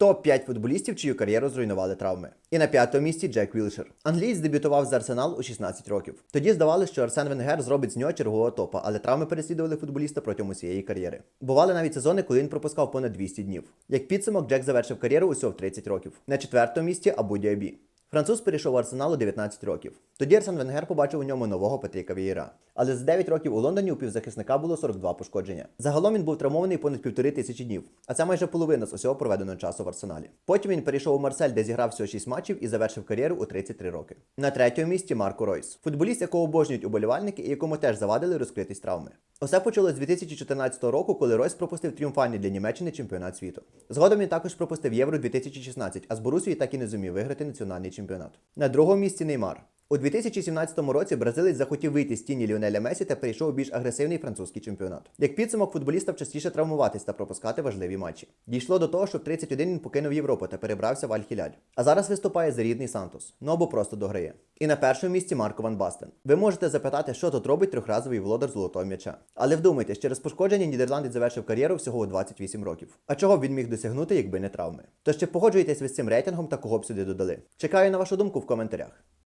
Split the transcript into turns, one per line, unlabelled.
Топ-5 футболістів, чию кар'єру зруйнували травми. І на п'ятому місці Джек Вілшер. Англієць дебютував за Арсенал у 16 років. Тоді здавалося, що Арсен Венгер зробить з нього чергового топа, але травми переслідували футболіста протягом усієї кар'єри. Бували навіть сезони, коли він пропускав понад 200 днів. Як підсумок, Джек завершив кар'єру усього в 30 років. На четвертому місці Абу Діабі. Француз перейшов в Арсенал у 19 років. Тоді Арсен Венгер побачив у ньому нового Патріка Вієра. Але за 9 років у Лондоні у півзахисника було 42 пошкодження. Загалом він був травмований понад півтори тисячі днів, а це майже половина з усього проведеного часу в Арсеналі. Потім він перейшов у Марсель, де зіграв всього 6 матчів і завершив кар'єру у 33 роки. На третьому місці Марко Ройс, футболіст, якого обожнюють уболівальники і якому теж завадили розкритись травми. Усе почалось з 2014 року, коли Ройс пропустив тріумфальний для Німеччини чемпіонат світу. Згодом він також пропустив Євро 2016, а з Борусією так і не зумів виграти національний чемпіонат. На другому місці Неймар. У 2017 році бразилець захотів вийти з тіні Ліонеля Месі та перейшов у більш агресивний французький чемпіонат. Як підсумок, футболіст частіше травмуватись та пропускати важливі матчі. Дійшло до того, що в 31 він покинув Європу та перебрався в Аль-Хіляль. А зараз виступає за рідний Сантос, ну або просто дограє. І на першому місці Марко Ван Бастен. Ви можете запитати, що тут робить трьохразовий володар золотого м'яча. Але вдумайтесь, через пошкодження Нідерландець завершив кар'єру всього у 28 років. А чого б він міг досягнути, якби не травми? Тож чи погоджуєтесь ви з цим рейтингом та кого б сюди додали? Чекаю на вашу думку в коментарях.